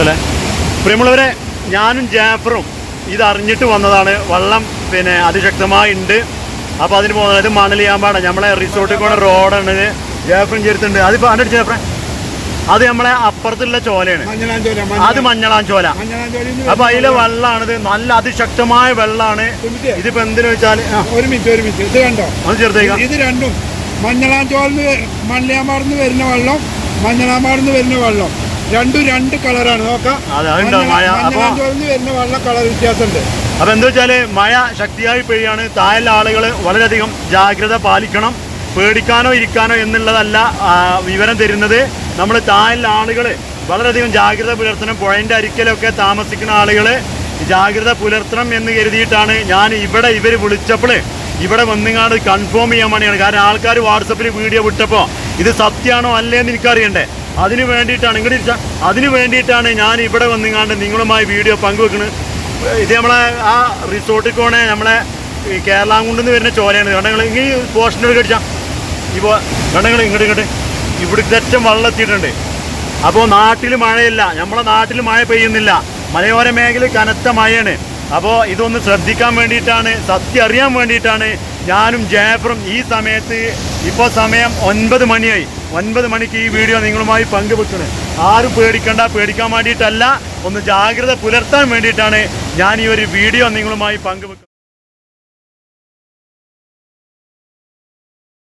ഉണ്ടല്ലേ? പ്രിയമുള്ളവരെ ഞാനും ജാഫറും ഇതറിഞ്ഞിട്ട് അറിഞ്ഞിട്ട് വന്നതാണ്. വള്ളം പിന്നെ അതിശക്തമായി ഉണ്ട് അപ്പോൾ അതിന് പോകുന്നത് ഇത് മണലിയാമ്പാട നമ്മളെ റിസോർട്ടിൽ കൂടെ റോഡാണ് ജാഫറും ചേർത്തുണ്ട്. അതിപ്പോൾ അതിന്റെ ജാഫറെ? അത് നമ്മളെ അപ്പുറത്തുള്ള ചോലയാണ്. മഞ്ഞളാഞ്ചോല അത് മഞ്ഞളാൻ ചോല മഞ്ഞളാഞ്ചോലയിൽ അപ്പൊ അതിലെ വെള്ളമാണിത് നല്ല അതിശക്തമായ വെള്ളമാണ് ഇതിപ്പോ എന്തിനു വെച്ചാൽ ഒരു മിനിറ്റ് ഒരു മിനിറ്റ്. ഇത് കണ്ടോ? ഒന്ന് ചേർത്തേക്കാം. ഇത് രണ്ടും മഞ്ഞളാഞ്ചോലിന്ന് മണ്ണിയാമ്പാടുന്ന് വരുന്ന വെള്ളം മഞ്ഞളാമ്പാടുന്ന് വരുന്ന വെള്ളം. രണ്ടും രണ്ട് കളറാണ്. നോക്കാം. വരുന്ന വെള്ള കളർ വ്യത്യാസമുണ്ട്. അപ്പൊ എന്താ വെച്ചാൽ മഴ ശക്തിയായി പെയ്യാണ്. താഴെ ആളുകൾ വളരെയധികം ജാഗ്രത പാലിക്കണം. പേടിക്കാനോ ഇരിക്കാനോ എന്നുള്ളതല്ല വിവരം തരുന്നത്. നമ്മൾ താഴെ ആളുകൾ വളരെയധികം ജാഗ്രത പുലർത്തണം. പുഴന്റെ അരിക്കലൊക്കെ താമസിക്കുന്ന ആളുകൾ ജാഗ്രത പുലർത്തണം എന്ന് കരുതിയിട്ടാണ് ഞാൻ ഇവിടെ ഇവർ വിളിച്ചപ്പോൾ ഇവിടെ വന്നിങ്ങാണ്ട് കൺഫേം ചെയ്യാൻ വേണ്ടിയാണ്. കാരണം ആൾക്കാർ വാട്സപ്പിൽ വീഡിയോ വിട്ടപ്പോൾ ഇത് സത്യമാണോ അല്ലേ എന്ന് എനിക്കറിയണ്ടേ. അതിന് വേണ്ടിയിട്ടാണ് ഇങ്ങോട്ട് ഇരിച്ച. അതിന് വേണ്ടിയിട്ടാണ് ഞാൻ ഇവിടെ വന്നിങ്ങാണ്ട് നിങ്ങളുമായി വീഡിയോ പങ്കുവെക്കുന്നത് ഇത് നമ്മളെ ആ റിസോർട്ടിൽ പോണേ നമ്മളെ നിന്ന് വരുന്ന ചോലയാണ് ഇങ്ങനെ ഈ പോസ്റ്റിനോട് കടിച്ചാൽ ഇപ്പോൾ വേണ്ടങ്ങൾ ഇങ്ങോട്ട് ഇങ്ങോട്ട് ഇവിടുത്തെ അറ്റം വെള്ളം എത്തിയിട്ടുണ്ട്. അപ്പോൾ നാട്ടിൽ മഴയില്ല. നമ്മളെ നാട്ടിൽ മഴ പെയ്യുന്നില്ല. മലയോര മേഖല കനത്ത മഴയാണ്. അപ്പോൾ ഇതൊന്ന് ശ്രദ്ധിക്കാൻ വേണ്ടിയിട്ടാണ് സത്യം അറിയാൻ വേണ്ടിയിട്ടാണ് ഞാനും ജാഫറും ഈ സമയത്ത് ഇപ്പോൾ സമയം ഒൻപത് മണിയായി. ഒൻപത് മണിക്ക് ഈ വീഡിയോ നിങ്ങളുമായി പങ്കുവെക്കുന്നത് ആരും പേടിക്കണ്ട പേടിക്കാൻ വേണ്ടിയിട്ടല്ല. ഒന്ന് ജാഗ്രത പുലർത്താൻ വേണ്ടിയിട്ടാണ് ഞാൻ ഈ ഒരു വീഡിയോ നിങ്ങളുമായി പങ്കുവെക്കുന്നത്